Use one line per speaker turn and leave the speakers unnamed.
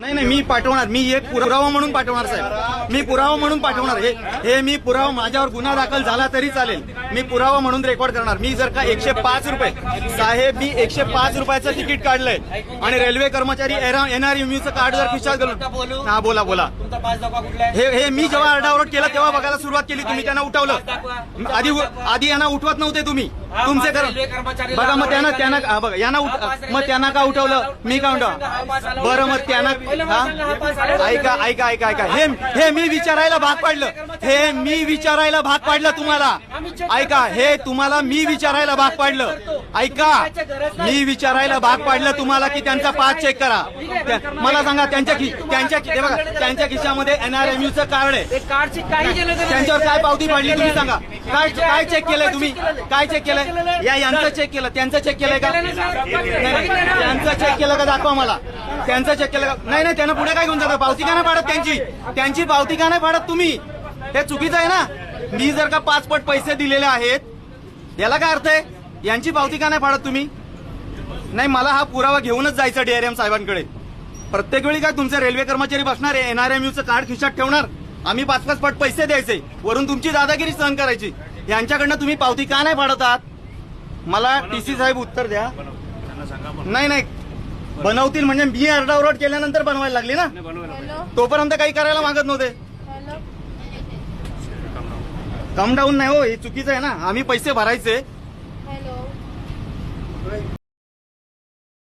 नाही नाही मी पाठवणार. मी एक पुरावा म्हणून पाठवणार साहेब. मी पुरावा म्हणून पाठवणार. हे हे मी पुरावा माझ्यावर गुन्हा दाखल झाला तरी चालेल. मी पुरावा म्हणून रेकॉर्ड करणार. मी जर का एकशे पाच रुपये साहेब मी एकशे पाच रुपयाचं तिकीट काढलंय. आणि रेल्वे कर्मचारी एनआरएमयूचं कार्ड जर खिशात घालून हा बोला बोला. हे हे मी जेव्हा आरडाओरड केला तेव्हा बघायला सुरुवात केली. तुम्ही त्यांना उठवलं. आधी आधी यांना उठवत नव्हते तुम्ही. तुमचे
कर्मचारी
बघा मग त्यांना त्यांना हा बघा यांना उठ मग त्यांना का उठवलं? मी का उठव बरं मग त्यांना हा? ऐका ऐका ऐका ऐका. हे हे मी विचारायला भाग पाडलं. हे मी विचारायला भाग पाडलं तुम्हाला. ऐका हे तुम्हाला मी विचारायला भाग पाडलं. ऐका मी विचारायला भाग पाडलं तुम्हाला की त्यांचा पास चेक करा. मला सांगा त्यांच्या त्यांच्या बघा त्यांच्या खिशामध्ये एनआरएमयूचं कार्ड आहे. त्यांच्यावर काय पावती पाडली तुम्ही सांगा. काय काय चेक केलंय तुम्ही? काय चेक केलंय? या यांचं चेक केलं. त्यांचं चेक केलंय का? त्यांचं चेक केलं का दाखवा मला. त्यांचं चेक केलं का? नाही नाही त्यांना पुढे काय घेऊन जातं? पावती का नाही पाडत त्यांची? त्यांची पावती का नाही पाडत तुम्ही? हे चुकीचं आहे ना? मी जर का पाच पट पैसे दिलेले आहेत याला काय अर्थ आहे? यांची पावती का नाही पाडत तुम्ही? नाही मला हा पुरावा घेऊनच जायचं डीआरएम साहेबांकडे. प्रत्येक वेळी काय तुमचे रेल्वे कर्मचारी बसणार आहे? एनआरएमयूचं कार्ड खिशात ठेवणार? आम्ही पाच पाच पट पैसे द्यायचे. वरून तुमची दादागिरी सहन करायची. यांच्याकडनं तुम्ही पावती का नाही पाडत आहात? मला टीसी साहेब उत्तर द्या. नाही नाही. बनवतील म्हणजे मी आरडाओरड केल्यानंतर बनवायला लागली ना? तोपर्यंत काही करायला मागत नव्हते. कम डाऊन नाही हो हे चुकीचं आहे ना. आम्ही पैसे भरायचे.
हॅलो